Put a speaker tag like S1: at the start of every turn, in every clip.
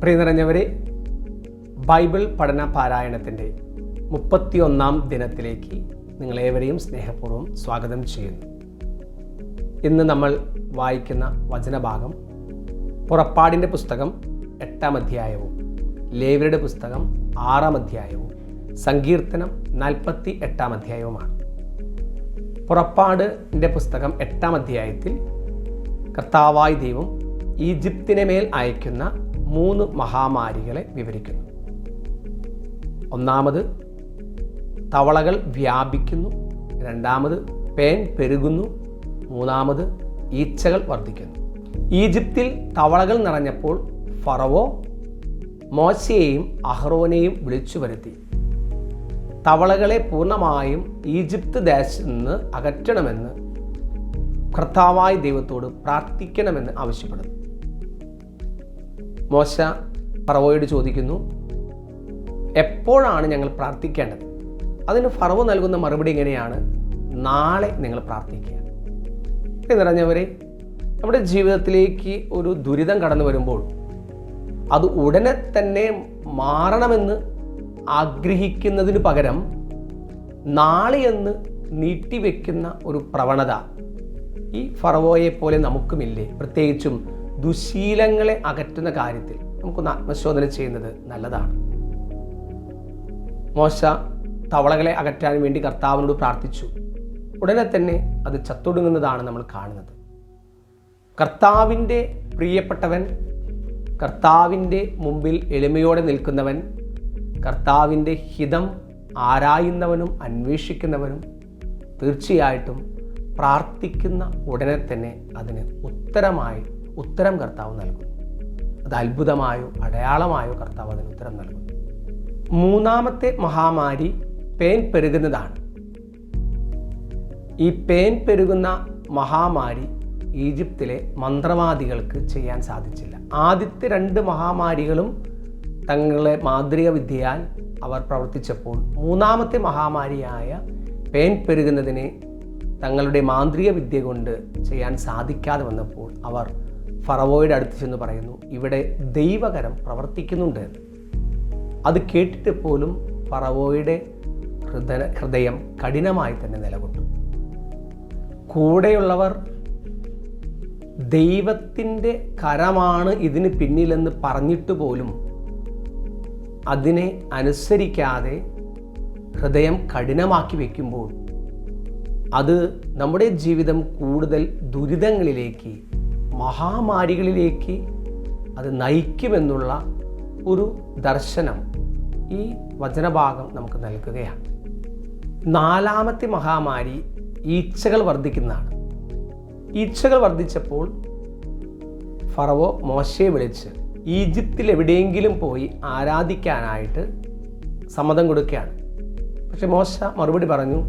S1: പ്രിയ നിറഞ്ഞവരെ Bible പഠന പാരായണത്തിന്റെ മുപ്പത്തിയൊന്നാം ദിനത്തിലേക്ക് നിങ്ങളേവരെയും സ്നേഹപൂർവം സ്വാഗതം ചെയ്യുന്നു. ഇന്ന് നമ്മൾ വായിക്കുന്ന വചനഭാഗം പുറപ്പാടിന്റെ പുസ്തകം എട്ടാം അധ്യായവും ലേവരുടെ പുസ്തകം ആറാം അധ്യായവും സങ്കീർത്തനം നാൽപ്പത്തി എട്ടാം അധ്യായവുമാണ്. പുറപ്പാടിന്റെ പുസ്തകം എട്ടാം അധ്യായത്തിൽ കർത്താവായ ദൈവം ഈജിപ്തിനെ മേൽ അയക്കുന്ന മൂന്ന് മഹാമാരികളെ വിവരിക്കുന്നു. ഒന്നാമത് തവളകൾ വ്യാപിക്കുന്നു. രണ്ടാമത് പേൻ പെരുകുന്നു. മൂന്നാമത് ഈച്ചകൾ വർദ്ധിക്കുന്നു. ഈജിപ്തിൽ തവളകൾ നിറഞ്ഞപ്പോൾ ഫറവോ മോശയെയും അഹ്റോനെയും വിളിച്ചു വരുത്തി തവളകളെ പൂർണമായും ഈജിപ്ത് ദേശത്ത് നിന്ന് അകറ്റണമെന്ന് കർത്താവായ ദൈവത്തോട് പ്രാർത്ഥിക്കണമെന്ന് ആവശ്യപ്പെടുന്നു. മോശ ഫറവോയോട് ചോദിക്കുന്നു എപ്പോഴാണ് ഞങ്ങൾ പ്രാർത്ഥിക്കേണ്ടത്? അതിന് ഫറവ് നൽകുന്ന മറുപടി എങ്ങനെയാണ്? നാളെ നിങ്ങൾ പ്രാർത്ഥിക്കുക. നിറഞ്ഞവരെ നമ്മുടെ ജീവിതത്തിലേക്ക് ഒരു ദുരിതം കടന്നു വരുമ്പോൾ അത് ഉടനെ തന്നെ മാറണമെന്ന് ആഗ്രഹിക്കുന്നതിന് പകരം നാളെയെന്ന് നീട്ടിവെക്കുന്ന ഒരു പ്രവണത ഈ ഫറവോയെ പോലെ നമുക്കുമില്ലേ? പ്രത്യേകിച്ചും ദുശീലങ്ങളെ അകറ്റുന്ന കാര്യത്തിൽ നമുക്കൊന്ന് ആത്മശോധന ചെയ്യുന്നത് നല്ലതാണ്. മോശ തവളകളെ അകറ്റാൻ വേണ്ടി കർത്താവിനോട് പ്രാർത്ഥിച്ചു. ഉടനെ തന്നെ അത് ചത്തൊടുങ്ങുന്നതാണ് നമ്മൾ കാണുന്നത്. കർത്താവിന്റെ പ്രിയപ്പെട്ടവൻ കർത്താവിന്റെ മുമ്പിൽ എളിമയോടെ നിൽക്കുന്നവൻ കർത്താവിന്റെ ഹിതം ആരായുന്നവനും അന്വേഷിക്കുന്നവനും തീർച്ചയായിട്ടും പ്രാർത്ഥിക്കുന്ന ഉടനെ തന്നെ അതിന് ഉത്തരമായി ഉത്തരം കർത്താവ് നൽകും. അത് അത്ഭുതമായോ അടയാളമായോ കർത്താവ് അതിന് ഉത്തരം നൽകും. മൂന്നാമത്തെ മഹാമാരി പേൻ പെരുകുന്നതാണ്. ഈ പേൻ പെരുകുന്ന മഹാമാരി ഈജിപ്തിലെ മന്ത്രവാദികൾക്ക് ചെയ്യാൻ സാധിച്ചില്ല. ആദ്യത്തെ രണ്ട് മഹാമാരികളും തങ്ങളെ മാതൃക വിദ്യയാൽ അവർ പ്രവർത്തിച്ചപ്പോൾ മൂന്നാമത്തെ മഹാമാരിയായ പേൻ പെരുകുന്നതിനെ തങ്ങളുടെ മാന്ത്രിക വിദ്യ കൊണ്ട് ചെയ്യാൻ സാധിക്കാതെ വന്നപ്പോൾ അവർ ഫറവോയുടെ അടുത്ത് ചെന്ന് പറയുന്നു ഇവിടെ ദൈവകരം പ്രവർത്തിക്കുന്നുണ്ട്. അത് കേട്ടിട്ട് പോലും ഫറവോയുടെ ഹൃദയ ഹൃദയം കഠിനമായി തന്നെ നിലകൊണ്ടു കൂടെയുള്ളവർ ദൈവത്തിന്റെ കരമാണ് ഇതിന് പിന്നിലെന്ന് പറഞ്ഞിട്ട് പോലും അതിനെ അനുസരിക്കാതെ ഹൃദയം കഠിനമാക്കി വയ്ക്കുമ്പോൾ അത് നമ്മുടെ ജീവിതം കൂടുതൽ ദുരിതങ്ങളിലേക്ക് മഹാമാരികളിലേക്ക് അത് നയിക്കുമെന്നുള്ള ഒരു ദർശനം ഈ വചനഭാഗം നമുക്ക് നൽകുകയാണ്. നാലാമത്തെ മഹാമാരി ഈച്ചകൾ വർദ്ധിക്കുന്നതാണ്. ഈച്ചകൾ വർദ്ധിച്ചപ്പോൾ ഫറവോ മോശയെ വിളിച്ച് ഈജിപ്തിൽ എവിടെയെങ്കിലും പോയി ആരാധിക്കാനായിട്ട് സമ്മതം കൊടുക്കുകയാണ്. പക്ഷെ മോശ മറുപടി പറഞ്ഞു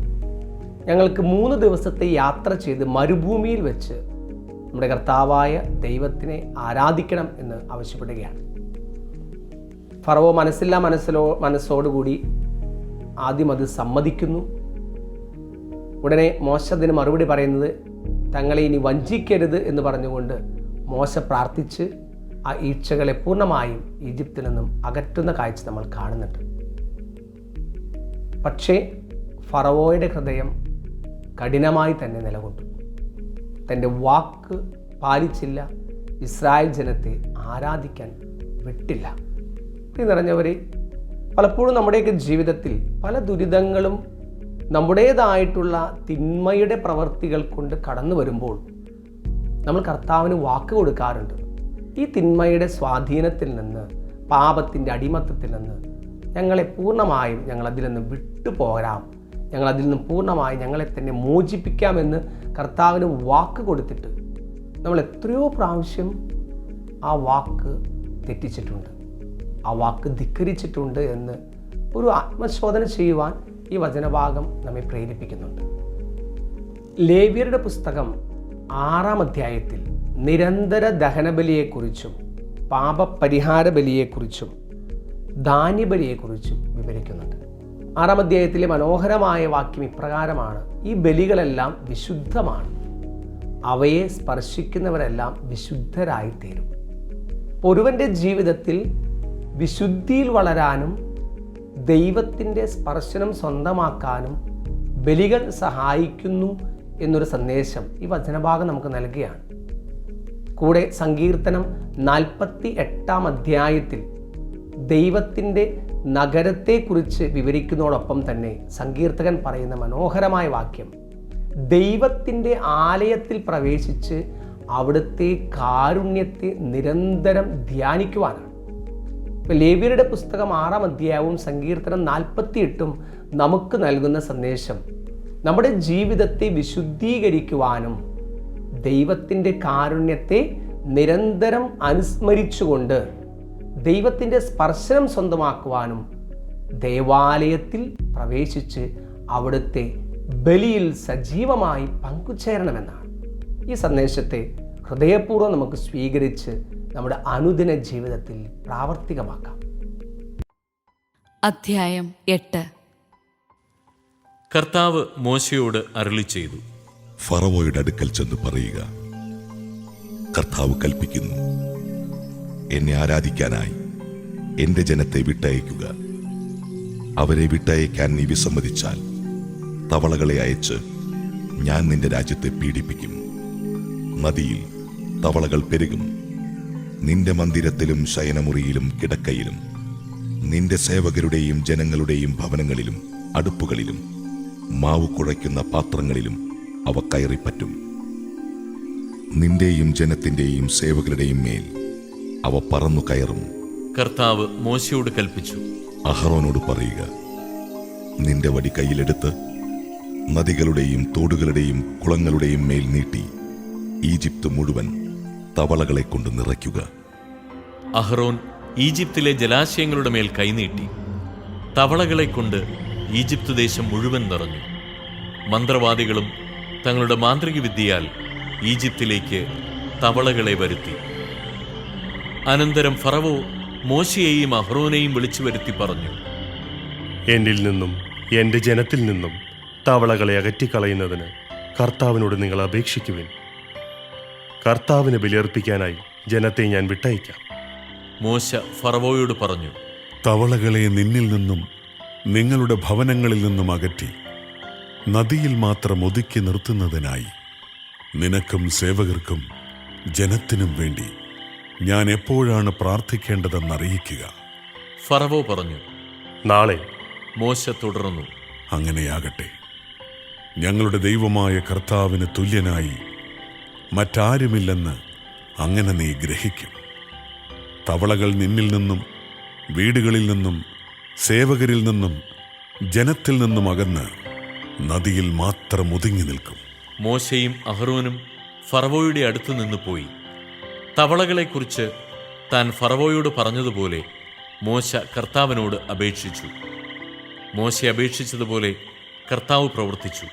S1: ഞങ്ങൾക്ക് മൂന്ന് ദിവസത്തെ യാത്ര ചെയ്ത് മരുഭൂമിയിൽ വെച്ച് നമ്മുടെ കർത്താവായ ദൈവത്തിനെ ആരാധിക്കണം എന്ന് ആവശ്യപ്പെടുകയാണ്. ഫറവോ മനസ്സില്ലാ മനസ്സിലോ മനസ്സോടുകൂടി ആദ്യം അത് സമ്മതിക്കുന്നു. ഉടനെ മോശ അതിന് മറുപടി പറയുന്നത് തങ്ങളെ ഇനി വഞ്ചിക്കരുത് എന്ന് പറഞ്ഞുകൊണ്ട് മോശ പ്രാർത്ഥിച്ച് ആ ഈച്ചകളെ പൂർണമായും ഈജിപ്തിൽ നിന്നും അകറ്റുന്ന കാഴ്ച നമ്മൾ കാണുന്നുണ്ട്. പക്ഷേ ഫറവോയുടെ ഹൃദയം കഠിനമായി തന്നെ നിലകൊണ്ടു. തന്റെ വാക്ക് പാലിച്ചില്ല ഇസ്രായേൽ ജനത്തെ ആരാധിക്കാൻ വിട്ടില്ല. ഈ നിറഞ്ഞവരെ പലപ്പോഴും നമ്മുടെയൊക്കെ ജീവിതത്തിൽ പല ദുരിതങ്ങളും നമ്മുടേതായിട്ടുള്ള തിന്മയുടെ പ്രവർത്തികൾ കൊണ്ട് കടന്നു വരുമ്പോൾ നമ്മൾ കർത്താവിന് വാക്ക് കൊടുക്കാറുണ്ട്. ഈ തിന്മയുടെ സ്വാധീനത്തിൽ നിന്ന് പാപത്തിന്റെ അടിമത്തത്തിൽ നിന്ന് ഞങ്ങളെ പൂർണമായും ഞങ്ങളതിൽ നിന്ന് വിട്ടുപോരാം. ഞങ്ങൾ അതിൽ നിന്ന് പൂർണമായും ഞങ്ങളെ തന്നെ മോചിപ്പിക്കാമെന്ന് കർത്താവിന് വാക്ക് കൊടുത്തിട്ട് നമ്മൾ എത്രയോ പ്രാവശ്യം ആ വാക്ക് തെറ്റിച്ചിട്ടുണ്ട്. ആ വാക്ക് ധിക്കരിച്ചിട്ടുണ്ട് എന്ന് ഒരു ആത്മശോധന ചെയ്യുവാൻ ഈ വചനഭാഗം നമ്മെ പ്രേരിപ്പിക്കുന്നുണ്ട്. ലേവ്യരുടെ പുസ്തകം ആറാം അധ്യായത്തിൽ നിരന്തര ദഹനബലിയെക്കുറിച്ചും പാപപരിഹാര ബലിയെക്കുറിച്ചും ധാന്യബലിയെക്കുറിച്ചും വിവരിക്കുന്നുണ്ട്. ആറാം അധ്യായത്തിലെ മനോഹരമായ വാക്യം ഇപ്രകാരമാണ് ഈ ബലികളെല്ലാം വിശുദ്ധമാണ്. അവയെ സ്പർശിക്കുന്നവരെല്ലാം വിശുദ്ധരായിത്തീരും. ഒരുവന്റെ ജീവിതത്തിൽ വിശുദ്ധിയിൽ വളരാനും ദൈവത്തിന്റെ സ്പർശനം സ്വന്തമാക്കാനും ബലികൾ സഹായിക്കുന്നു എന്നൊരു സന്ദേശം ഈ വചനഭാഗം നമുക്ക് നൽകുകയാണ്. കൂടെ സങ്കീർത്തനം നാൽപ്പത്തി എട്ടാം അധ്യായത്തിൽ ദൈവത്തിന്റെ നഗരത്തെക്കുറിച്ച് വിവരിക്കുന്നതോടൊപ്പം തന്നെ സങ്കീർത്തകൻ പറയുന്ന മനോഹരമായ വാക്യം. ദൈവത്തിന്റെ ആലയത്തിൽ പ്രവേശിച്ച് അവിടുത്തെ കാരുണ്യത്തെ നിരന്തരം ധ്യാനിക്കുവാനാണ്. ഇപ്പം ലേവ്യരുടെ പുസ്തകം ആറാം അധ്യായവും സങ്കീർത്തനം നാൽപ്പത്തി എട്ടും നമുക്ക് നൽകുന്ന സന്ദേശം നമ്മുടെ ജീവിതത്തെ വിശുദ്ധീകരിക്കുവാനും ദൈവത്തിന്റെ കാരുണ്യത്തെ നിരന്തരം അനുസ്മരിച്ചുകൊണ്ട് ദൈവത്തിന്റെ സ്പർശനം സ്വന്തമാക്കുവാനും ദേവാലയത്തിൽ പ്രവേശിച്ച് അവിടുത്തെ ബലിയിൽ സജീവമായി പങ്കുചേരണമെന്നാണ്. ഈ സന്ദേശത്തെ ഹൃദയപൂർവം നമുക്ക് സ്വീകരിച്ച് നമ്മുടെ അനുദിന ജീവിതത്തിൽ പ്രാവർത്തികമാക്കാം.
S2: അധ്യായം എട്ട്.
S3: കർത്താവ് മോശയോട് അരുളി ചെയ്തു
S4: ഫറവോയുടെ അടുക്കൽ ചെന്ന് പറയുക കർത്താവ് കൽപ്പിക്കുന്നു എന്നെ ആരാധിക്കാനായി എന്റെ ജനത്തെ വിട്ടയക്കുക. അവരെ വിട്ടയക്കാൻ നീ വിസമ്മതിച്ചാൽ തവളകളെ അയച്ച് ഞാൻ നിന്റെ രാജ്യത്തെ പീഡിപ്പിക്കും. നദിയിൽ തവളകൾ പെരുകും. നിന്റെ മന്ദിരത്തിലും ശയനമുറിയിലും കിടക്കയിലും നിന്റെ സേവകരുടെയും ജനങ്ങളുടെയും ഭവനങ്ങളിലും അടുപ്പുകളിലും മാവ് കുഴയ്ക്കുന്ന പാത്രങ്ങളിലും അവ കയറിപ്പറ്റും നിന്റെയും ജനത്തിന്റെയും സേവകരുടെയും മേൽ അവ പറന്നു കയറും.
S3: കർത്താവ് മോശയോട് കൽപ്പിച്ചു.
S4: അഹറോനോട് പറയുക നിന്റെ വടി കയ്യിലെടുത്ത് നദികളുടെയും തോടുകളുടെയും കുളങ്ങളുടെയും മേൽ നീട്ടി ഈജിപ്ത് മുഴുവൻ തവളകളെ കൊണ്ട് നിറയ്ക്കുക.
S3: അഹ്റോൻ ഈജിപ്തിലെ ജലാശയങ്ങളുടെ മേൽ കൈനീട്ടി തവളകളെ കൊണ്ട് ഈജിപ്ത് ദേശം മുഴുവൻ നിറഞ്ഞു. മന്ത്രവാദികളും തങ്ങളുടെ മാന്ത്രിക വിദ്യയാൽ ഈജിപ്തിലേക്ക് തവളകളെ വരുത്തി. അനന്തരം ഫറവോ മോശയെയും അഹ്റോനെയും വിളിച്ചു വരുത്തി പറഞ്ഞു
S5: എന്നിൽ നിന്നും എന്റെ ജനത്തിൽ നിന്നും തവളകളെ അകറ്റിക്കളയുന്നതിന് കർത്താവിനോട് നിങ്ങൾ അപേക്ഷിക്കുവിൻ. കർത്താവിനെ ബലിയർപ്പിക്കാനായി ജനത്തെ ഞാൻ വിട്ടയക്കാം.
S3: മോശ ഫറവോയോട് പറഞ്ഞു
S6: തവളകളെ നിന്നിൽ നിന്നും നിങ്ങളുടെ ഭവനങ്ങളിൽ നിന്നും അകറ്റി. നദിയിൽ മാത്രം ഒതുക്കി നിർത്തുന്നതിനായി നിനക്കും സേവകർക്കും ജനത്തിനും വേണ്ടി ഞാൻ എപ്പോഴാണ് പ്രാർത്ഥിക്കേണ്ടതെന്ന് അറിയിക്കുക
S3: ഫറവോ പറഞ്ഞു
S5: നാളെ.
S3: മോശ തുടർന്നു.
S6: അങ്ങനെയാകട്ടെ. ഞങ്ങളുടെ ദൈവമായ കർത്താവിന് തുല്യനായി മറ്റാരുമില്ലെന്ന് അങ്ങനെ നീ ഗ്രഹിക്കും. തവളകൾ നിന്നിൽ നിന്നും വീടുകളിൽ നിന്നും സേവകരിൽ നിന്നും ജനത്തിൽ നിന്നും അകന്ന് നദിയിൽ മാത്രം ഒതുങ്ങി നിൽക്കും.
S3: മോശയും അഹ്റോനും ഫറവോയുടെ അടുത്ത് നിന്ന് പോയി. തവളകളെക്കുറിച്ച് താൻ ഫറവോയോട് പറഞ്ഞതുപോലെ മോശ കർത്താവിനോട് അപേക്ഷിച്ചു. മോശ അപേക്ഷിച്ചതുപോലെ കർത്താവ് പ്രവർത്തിച്ചു.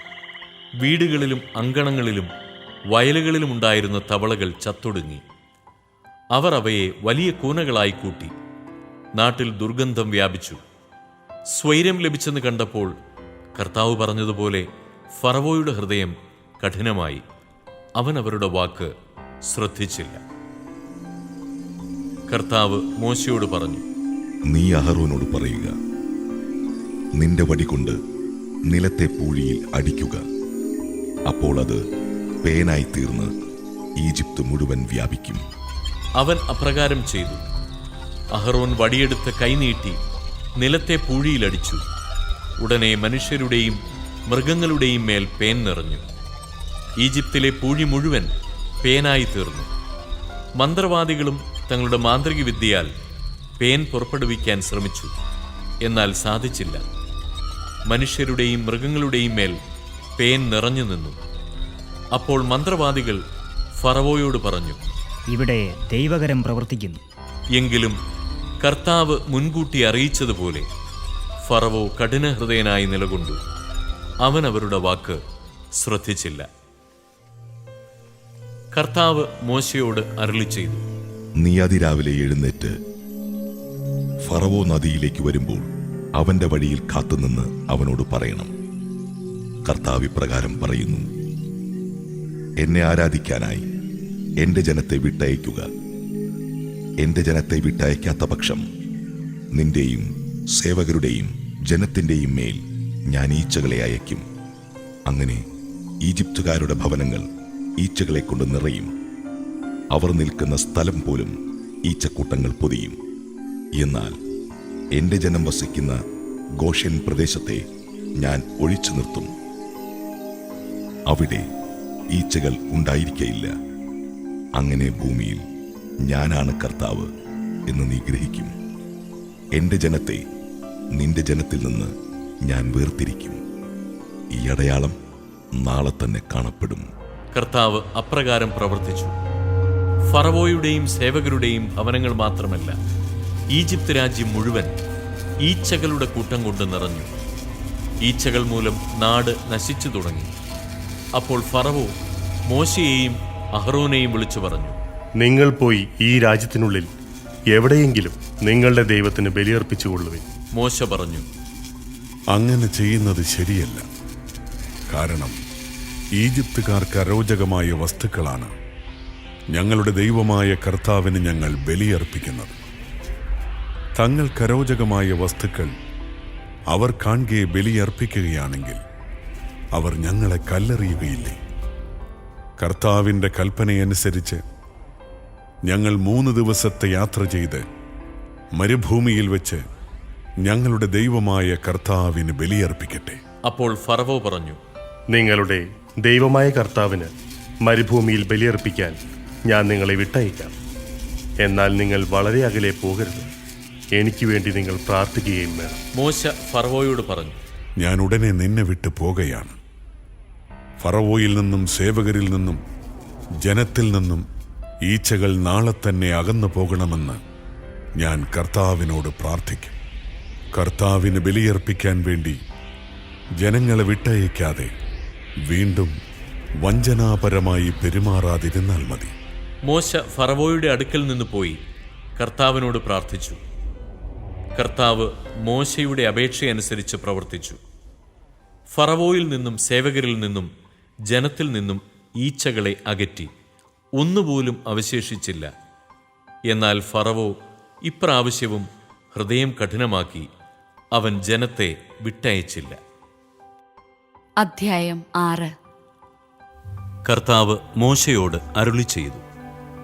S3: വീടുകളിലും അങ്കണങ്ങളിലും വയലുകളിലും ഉണ്ടായിരുന്ന തവളകൾ ചത്തൊടുങ്ങി. അവർ അവയെ വലിയ കൂനകളായി കൂട്ടി. നാട്ടിൽ ദുർഗന്ധം വ്യാപിച്ചു. സ്വൈര്യം ലഭിച്ചെന്ന് കണ്ടപ്പോൾ കർത്താവ് പറഞ്ഞതുപോലെ ഫറവോയുടെ ഹൃദയം കഠിനമായി. അവൻ അവരുടെ വാക്ക് ശ്രദ്ധിച്ചില്ല. കർത്താവ് മോശയോട് പറഞ്ഞു
S4: നീ അഹറോനോട് പറയുക. നിന്റെ വടി കൊണ്ട് നിലത്തെ പൂഴിയിൽ അടിക്കുക. അപ്പോൾ അത് പേനായി തീർന്ന് ഈജിപ്ത് മുഴുവൻ വ്യാപിക്കും.
S3: അവൻ അപ്രകാരം ചെയ്തു. അഹറോൻ വടിയെടുത്ത് കൈനീട്ടി നിലത്തെ പൂഴിയിലടിച്ചു ഉടനെ മനുഷ്യരുടെയും മൃഗങ്ങളുടെയും മേൽ പേൻ നിറഞ്ഞു. ഈജിപ്തിലെ പൂഴി മുഴുവൻ പേനായി തീർന്നു. മന്ത്രവാദികളും തങ്ങളുടെ മാന്ത്രിക വിദ്യയാൽ പേൻ പുറപ്പെടുവിക്കാൻ ശ്രമിച്ചു. എന്നാൽ സാധിച്ചില്ല. മനുഷ്യരുടെയും മൃഗങ്ങളുടെയും മേൽ പേൻ നിറഞ്ഞു നിന്നു. അപ്പോൾ മന്ത്രവാദികൾ ഫറവോയോട് പറഞ്ഞു
S7: ഇവിടെ ദൈവകരം പ്രവർത്തിക്കുന്നു.
S3: എങ്കിലും കർത്താവ് മുൻകൂട്ടി അറിയിച്ചതുപോലെ ഫറവോ കഠിനഹൃദയനായി നിലകൊണ്ടു. അവൻ അവരുടെ വാക്ക് ശ്രദ്ധിച്ചില്ല. കർത്താവ് മോശയോട് അരളി ചെയ്തു.
S4: നീ അതിരാവിലെ എഴുന്നേറ്റ് ഫറവോ നദിയിലേക്ക് വരുമ്പോൾ അവന്റെ വഴിയിൽ കാത്തുനിന്ന് അവനോട് പറയണം. കർത്താവ് ഇപ്രകാരം പറയുന്നു. എന്നെ ആരാധിക്കാനായി എന്റെ ജനത്തെ വിട്ടയക്കുക. എന്റെ ജനത്തെ വിട്ടയക്കാത്ത പക്ഷം നിന്റെയും സേവകരുടെയും ജനത്തിന്റെയും മേൽ ഞാൻ ഈച്ചകളെ അയക്കും അങ്ങനെ ഈജിപ്തുകാരുടെ ഭവനങ്ങൾ ഈച്ചകളെ കൊണ്ട് നിറയും. അവർ നിൽക്കുന്ന സ്ഥലം പോലും ഈച്ചക്കൂട്ടങ്ങൾ പൊതിയും. എന്നാൽ എന്റെ ജനം വസിക്കുന്ന ഗോഷൻ പ്രദേശത്തെ ഞാൻ ഒഴിച്ചു നിർത്തും. അവിടെ ഈച്ചകൾ ഉണ്ടായിരിക്കയില്ല. അങ്ങനെ ഭൂമിയിൽ ഞാനാണ് കർത്താവ് എന്ന് നീ ഗ്രഹിക്കും. എന്റെ ജനത്തെ നിന്റെ ജനത്തിൽ നിന്ന് ഞാൻ വേർതിരിക്കും. ഈ അടയാളം നാളെ തന്നെ കാണപ്പെടും.
S3: കർത്താവ് അപ്രകാരം പ്രവർത്തിച്ചു. ഫറവോയുടെയും സേവകരുടെയും ഭവനങ്ങൾ മാത്രമല്ല ഈജിപ്ത് രാജ്യം മുഴുവൻ ഈച്ചകളുടെ കൂട്ടം കൊണ്ട് നിറഞ്ഞു. ഈച്ചകൾ മൂലം നാട് നശിച്ചു തുടങ്ങി. അപ്പോൾ ഫറവോ മോശയെയും അഹ്റോനെയും വിളിച്ചു പറഞ്ഞു
S5: നിങ്ങൾ പോയി ഈ രാജ്യത്തിനുള്ളിൽ എവിടെയെങ്കിലും നിങ്ങളുടെ ദൈവത്തിന് ബലിയർപ്പിച്ചുകൊള്ളുവിൻ.
S3: മോശ പറഞ്ഞു
S6: അങ്ങനെ ചെയ്യുന്നത് ശരിയല്ല. കാരണം ഈജിപ്തുകാർക്ക് അരോചകമായ വസ്തുക്കളാണ്. ഞങ്ങളുടെ ദൈവമായ കർത്താവിന് ഞങ്ങൾ ബലിയർപ്പിക്കുന്നത്. തങ്ങൾ കരോചകമായ വസ്തുക്കൾ അവർ കാണുകെ ബലിയർപ്പിക്കുകയാണെങ്കിൽ അവർ ഞങ്ങളെ കല്ലെറിയുകയില്ലേ? കർത്താവിന്റെ കൽപ്പനയനുസരിച്ച് ഞങ്ങൾ മൂന്ന് ദിവസത്തെ യാത്ര ചെയ്ത് മരുഭൂമിയിൽ വെച്ച് ഞങ്ങളുടെ ദൈവമായ കർത്താവിന് ബലിയർപ്പിക്കട്ടെ.
S3: അപ്പോൾ ഫറവോ പറഞ്ഞു
S5: നിങ്ങളുടെ ദൈവമായ കർത്താവിന് മരുഭൂമിയിൽ ബലിയർപ്പിക്കാൻ ഞാൻ നിങ്ങളെ വിട്ടയക്കാം. എന്നാൽ നിങ്ങൾ വളരെ അകലെ പോകരുത്. എനിക്ക് വേണ്ടി നിങ്ങൾ പ്രാർത്ഥിക്കുകയും വേണം.
S3: മോശ ഫറവോയോട് പറഞ്ഞു
S6: ഞാൻ ഉടനെ നിന്നെ വിട്ടു പോകുകയാണ് ഫറവോയിൽ നിന്നും സേവകരിൽ നിന്നും ജനത്തിൽ നിന്നും ഈച്ചകൾ നാളെ തന്നെ അകന്നു പോകണമെന്ന് ഞാൻ കർത്താവിനോട് പ്രാർത്ഥിക്കും. കർത്താവിന് ബലിയർപ്പിക്കാൻ വേണ്ടി ജനങ്ങളെ വിട്ടയക്കാതെ വീണ്ടും വഞ്ചനാപരമായി പെരുമാറാതിരുന്നാൽ മതി.
S3: മോശ ഫറവോയുടെ അടുക്കൽ നിന്ന് പോയി കർത്താവിനോട് പ്രാർത്ഥിച്ചു. കർത്താവ് മോശയുടെ അപേക്ഷയനുസരിച്ച് പ്രവർത്തിച്ചു. ഫറവോയിൽ നിന്നും സേവകരിൽ നിന്നും ജനത്തിൽ നിന്നും ഈച്ചകളെ അകറ്റി. ഒന്നുപോലും അവശേഷിച്ചില്ല. എന്നാൽ ഫറവോ ഇപ്രാവശ്യവും ഹൃദയം കഠിനമാക്കി അവൻ ജനത്തെ വിട്ടയച്ചില്ല.
S2: അധ്യായം ആറ്.
S3: കർത്താവ് മോശയോട് അരുളി ചെയ്തു.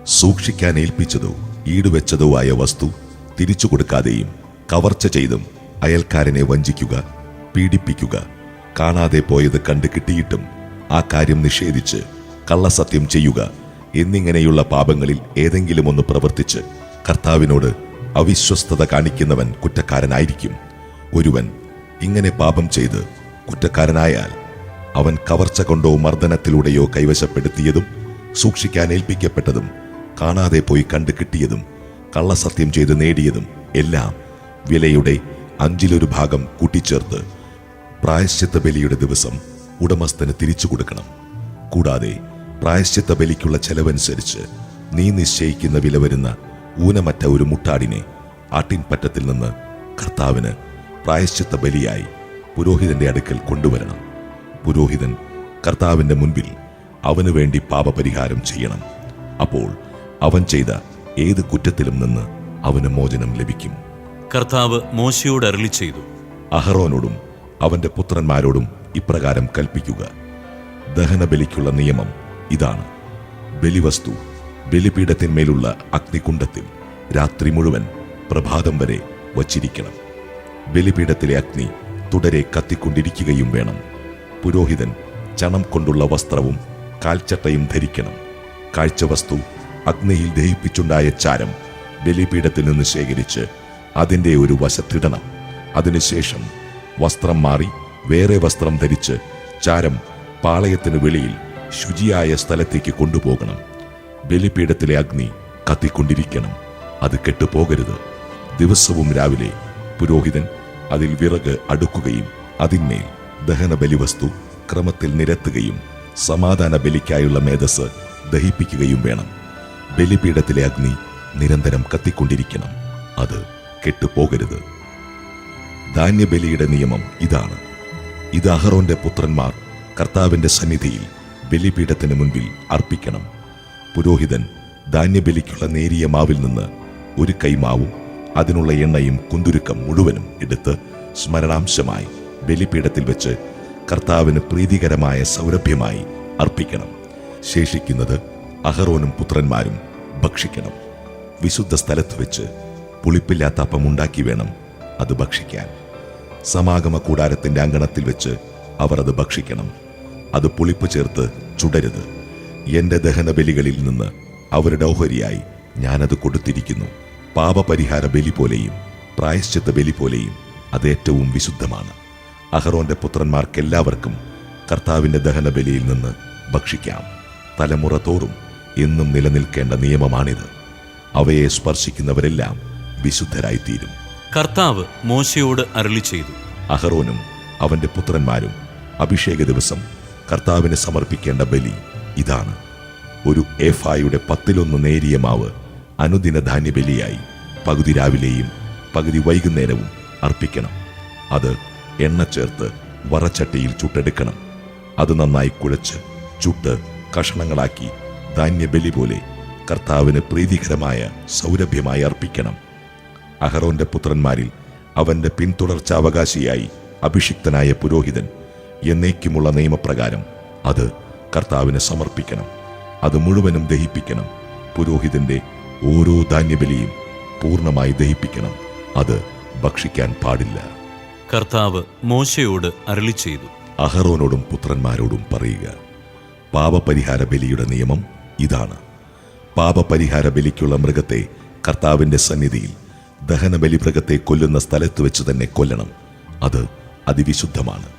S4: സൂക്ഷിക്കാൻ ഏൽപ്പിച്ചതോ ഈടുവെച്ചതോ ആയ വസ്തു തിരിച്ചു കൊടുക്കാതെയും കവർച്ച ചെയ്തും അയൽക്കാരനെ വഞ്ചിക്കുക പീഡിപ്പിക്കുക കാണാതെ പോയത് കണ്ടു കിട്ടിയിട്ടും ആ കാര്യം നിഷേധിച്ച് കള്ളസത്യം ചെയ്യുക എന്നിങ്ങനെയുള്ള പാപങ്ങളിൽ ഏതെങ്കിലും ഒന്ന് പ്രവർത്തിച്ച് കർത്താവിനോട് അവിശ്വസ്തത കാണിക്കുന്നവൻ കുറ്റക്കാരനായിരിക്കും. ഒരുവൻ ഇങ്ങനെ പാപം ചെയ്ത് കുറ്റക്കാരനായാൽ അവൻ കവർച്ച കൊണ്ടോ മർദ്ദനത്തിലൂടെയോ കൈവശപ്പെടുത്തിയതും സൂക്ഷിക്കാൻ ഏൽപ്പിക്കപ്പെട്ടതും കാണാതെ പോയി കണ്ടു കിട്ടിയതും കള്ളസത്യം ചെയ്ത് നേടിയതും എല്ലാം വിലയുടെ അഞ്ചിലൊരു ഭാഗം കൂട്ടിച്ചേർത്ത് പ്രായശ്ചിത്ത ബലിയുടെ ദിവസം ഉടമസ്ഥന് തിരിച്ചു കൊടുക്കണം. കൂടാതെ പ്രായശ്ചിത്ത ബലിക്കുള്ള ചെലവനുസരിച്ച് നീ നിശ്ചയിക്കുന്ന വില വരുന്ന ഊനമറ്റ ഒരു മുട്ടാടിനെ ആട്ടിൻപറ്റത്തിൽ നിന്ന് കർത്താവിന് പ്രായശ്ചിത്ത ബലിയായി പുരോഹിതന്റെ അടുക്കൽ കൊണ്ടുവരണം. പുരോഹിതൻ കർത്താവിന്റെ മുൻപിൽ അവനു വേണ്ടി പാപപരിഹാരം ചെയ്യണം. അപ്പോൾ അവൻ ചെയ്ത ഏത് കുറ്റത്തിലും നിന്ന് അവന് മോചനം ലഭിക്കും.
S3: കർത്താവ് മോശയോട് അരളി ചെയ്തു.
S4: അഹറോനോടും അവന്റെ പുത്രന്മാരോടും ഇപ്രകാരം കൽപ്പിക്കുക. ദഹനബലിക്കുള്ള നിയമം ഇതാണ്. ബലിവസ്തു ബലിപീഠത്തിന്മേലുള്ള അഗ്നികുണ്ഡത്തിൽ രാത്രി മുഴുവൻ പ്രഭാതം വരെ വച്ചിരിക്കണം. ബലിപീഠത്തിലെ അഗ്നി തുടരെ കത്തിക്കൊണ്ടിരിക്കുകയും വേണം. പുരോഹിതൻ ചണം കൊണ്ടുള്ള വസ്ത്രവും കാൽച്ചട്ടയും ധരിക്കണം. കാഴ്ചവസ്തു അഗ്നിയിൽ ദഹിപ്പിച്ചുണ്ടായ ചാരം ബലിപീഠത്തിൽ നിന്ന് ശേഖരിച്ച് അതിന്റെ ഒരു വശത്തിടണം. അതിനുശേഷം വസ്ത്രം മാറി വേറെ വസ്ത്രം ധരിച്ച് ചാരം പാളയത്തിന് വെളിയിൽ ശുചിയായ സ്ഥലത്തേക്ക് കൊണ്ടുപോകണം. ബലിപീഠത്തിലെ അഗ്നി കത്തിക്കൊണ്ടിരിക്കണം. അത് കെട്ടുപോകരുത്. ദിവസവും രാവിലെ പുരോഹിതൻ അതിൽ വിറക് അടുക്കുകയും അതിന്മേൽ ദഹന ബലിവസ്തു ക്രമത്തിൽ നിരത്തുകയും സമാധാന ബലിക്കായുള്ള മേധസ് ദഹിപ്പിക്കുകയും വേണം. ബലിപീഠത്തിലെ അഗ്നി നിരന്തരം കത്തിക്കൊണ്ടിരിക്കണം. അത് കെട്ടുപോകരുത്. ധാന്യബലിയുടെ നിയമം ഇതാണ്. ഇത് അഹറോന്റെ പുത്രന്മാർ കർത്താവിന്റെ സന്നിധിയിൽ ബലിപീഠത്തിന് മുൻപിൽ അർപ്പിക്കണം. പുരോഹിതൻ ധാന്യബലിക്കുള്ള നേരിയ മാവിൽ നിന്ന് ഒരു കൈമാവും അതിനുള്ള എണ്ണയും കുന്തുരുക്കം മുഴുവനും എടുത്ത് സ്മരണാംശമായി ബലിപീഠത്തിൽ വെച്ച് കർത്താവിന് പ്രീതികരമായ സൗരഭ്യമായി അർപ്പിക്കണം. ശേഷിക്കുന്നത് അഹറോനും പുത്രന്മാരും ഭക്ഷിക്കണം. വിശുദ്ധ സ്ഥലത്ത് വെച്ച് പുളിപ്പില്ലാത്ത അപ്പം ഉണ്ടാക്കി വേണം അത് ഭക്ഷിക്കാൻ. സമാഗമ കൂടാരത്തിന്റെ അങ്കണത്തിൽ വെച്ച് അവർ അത് ഭക്ഷിക്കണം. അത് പുളിപ്പ് ചേർത്ത് ചുടരുത്. എന്റെ ദഹന ബലികളിൽ നിന്ന് അവരുടെ ഓഹരിയായി ഞാനത് കൊടുത്തിരിക്കുന്നു. പാപപരിഹാര ബലി പോലെയും പ്രായശ്ചിത്ത ബലി പോലെയും അത് ഏറ്റവും വിശുദ്ധമാണ്. അഹറോന്റെ പുത്രന്മാർക്കെല്ലാവർക്കും കർത്താവിന്റെ ദഹന ബലിയിൽ നിന്ന് ഭക്ഷിക്കാം. തലമുറ തോറും എന്നും നിലനിൽക്കേണ്ട നിയമമാണിത്. അവയെ സ്പർശിക്കുന്നവരെല്ലാം വിശുദ്ധരായിത്തീരും.
S3: കർത്താവ് മോശയോട് അരളി ചെയ്തു
S4: അഹറോനും അവന്റെ പുത്രന്മാരും അഭിഷേക ദിവസം കർത്താവിന് സമർപ്പിക്കേണ്ട ബലി ഇതാണ്. ഒരു എഫായുടെ പത്തിലൊന്ന് നേരിയ മാവ് അനുദിന ധാന്യബലിയായി പകുതി രാവിലെയും പകുതി വൈകുന്നേരവും അർപ്പിക്കണം. അത് എണ്ണ ചേർത്ത് വറച്ചട്ടിയിൽ ചുട്ടെടുക്കണം. അത് നന്നായി കുഴച്ച് ചുട്ട് കഷണങ്ങളാക്കി ധാന്യബലി പോലെ കർത്താവിന് പ്രീതികരമായ സൗരഭ്യമായി അർപ്പിക്കണം. അഹറോന്റെ പുത്രന്മാരിൽ അവന്റെ പിന്തുടർച്ചാവകാശിയായി അഭിഷിക്തനായ പുരോഹിതൻ എന്നേക്കുമുള്ള നിയമപ്രകാരം അത് കർത്താവിന് സമർപ്പിക്കണം. അത് മുഴുവനും ദഹിപ്പിക്കണം. പുരോഹിതന്റെ ഓരോ ധാന്യബലിയും പൂർണമായി ദഹിപ്പിക്കണം. അത് ഭക്ഷിക്കാൻ പാടില്ല.
S3: കർത്താവ് മോശയോട് അരളി ചെയ്തു
S4: അഹറോനോടും പുത്രന്മാരോടും പറയുക പാപപരിഹാര ബലിയുടെ നിയമം ഇതാണ്. പാപപരിഹാര ബലിക്കുള്ള മൃഗത്തെ കർത്താവിന്റെ സന്നിധിയിൽ ദഹനബലി മൃഗത്തെ കൊല്ലുന്ന സ്ഥലത്ത് വെച്ച് തന്നെ കൊല്ലണം. അത് അതിവിശുദ്ധമാണ്.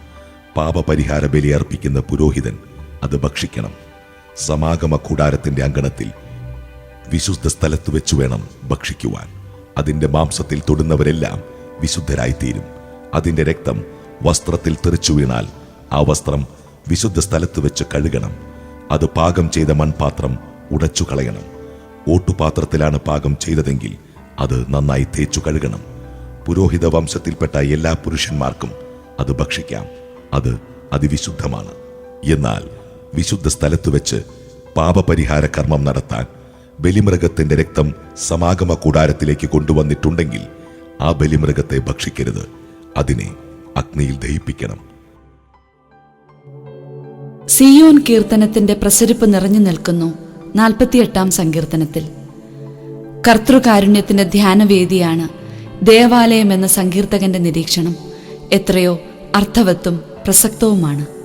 S4: പാപപരിഹാര ബലി അർപ്പിക്കുന്ന പുരോഹിതൻ അത് ഭക്ഷിക്കണം. സമാഗമ കൂടാരത്തിന്റെ അങ്കണത്തിൽ വിശുദ്ധ സ്ഥലത്ത് വെച്ച് വേണം ഭക്ഷിക്കുവാൻ. അതിന്റെ മാംസത്തിൽ തൊടുന്നവരെല്ലാം വിശുദ്ധരായിത്തീരും. അതിന്റെ രക്തം വസ്ത്രത്തിൽ തെറിച്ചു വീണാൽ ആ വസ്ത്രം വിശുദ്ധ സ്ഥലത്ത് വെച്ച് കഴുകണം. അത് പാകം ചെയ്ത മൺപാത്രം ഉടച്ചു കളയണം. ഓട്ടുപാത്രത്തിലാണ് പാകം ചെയ്തതെങ്കിൽ അത് നന്നായി തേച്ചു കഴുകണം. പുരോഹിത വംശത്തിൽപ്പെട്ട എല്ലാ പുരുഷന്മാർക്കും അത് ഭക്ഷിക്കാം. അത് അതിവിശുദ്ധമാണ്. എന്നാൽ വിശുദ്ധ സ്ഥലത്ത് വെച്ച് പാപപരിഹാര കർമ്മം നടത്താൻ ബലിമൃഗത്തിന്റെ രക്തം സമാഗമ കൂടാരത്തിലേക്ക് കൊണ്ടുവന്നിട്ടുണ്ടെങ്കിൽ ആ ബലിമൃഗത്തെ ഭക്ഷിക്കരുത്. അതിനെ അഗ്നിയിൽ ദഹിപ്പിക്കണം.
S8: സിയോൻ കീർത്തനത്തിന്റെ പ്രസരിപ്പ് നിറഞ്ഞു നിൽക്കുന്നു. നാൽപ്പത്തിയെട്ടാം സങ്കീർത്തനത്തിൽ. കർത്തൃകാരുണ്യത്തിന്റെ ധ്യാനവേദിയാണ് ദേവാലയം എന്ന സങ്കീർത്തകന്റെ നിരീക്ഷണം. എത്രയോ അർത്ഥവത്തും പ്രസക്തവുമാണ്.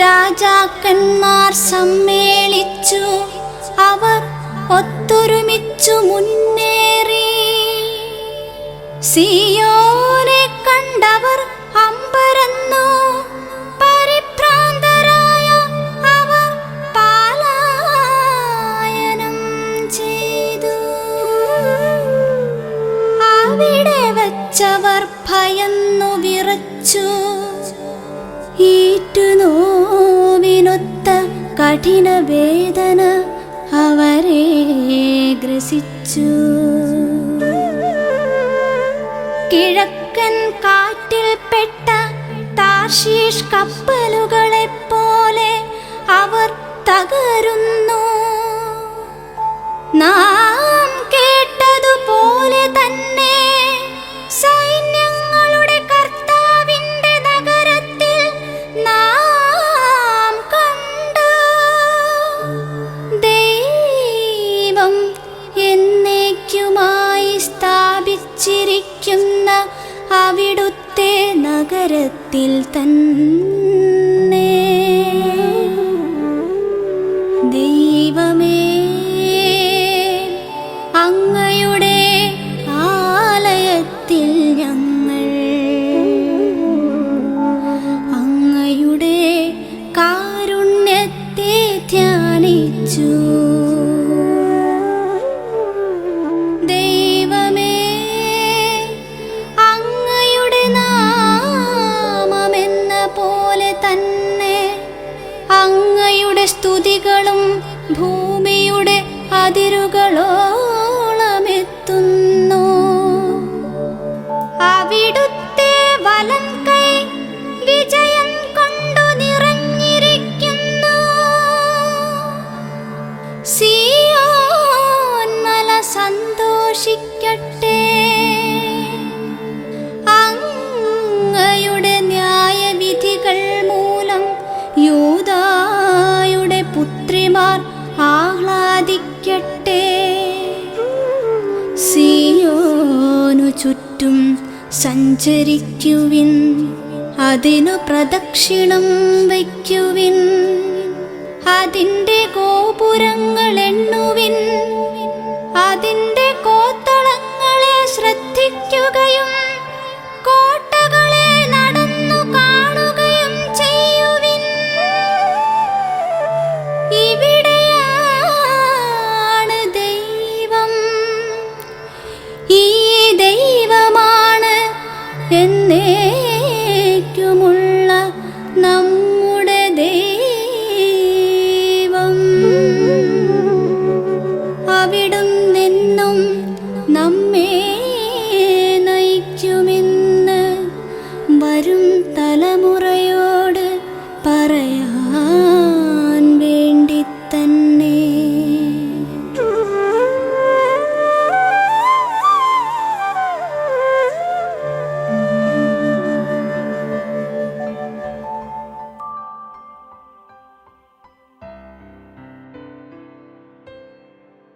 S8: രാജാക്കന്മാർ സമ്മേളിച്ചു. അവർ ഒത്തൊരുമിച്ചു മുന്നേറി. സിയോനെ കണ്ടവർ കഠിന വേദന അവരെ ഗ്രസിച്ചു. കിഴക്കൻ കാറ്റിൽപ്പെട്ട താർഷീഷ് കപ്പലുകളെ പോലെ അവർ തകരുന്നു. നാം കേട്ടതുപോലെ തന്നെ സൈന്യങ്ങളുടെ നഗരത്തിൽ തന്നെ സന്തോഷിക്കട്ടെ അങ്ങയുടെ ന്യായവിധികൾ മൂലം യൂതായുടെ പുത്രിമാർ ആഹ്ലാദിക്കട്ടെ. സിയോനു ചുറ്റും സഞ്ചരിക്കുവിൻ അതിനു പ്രദക്ഷിണം വയ്ക്കുവിൻ അതിന്റെ ഗോപുരങ്ങൾ എണ്ണുവിൻ അതിന്റെ трогаю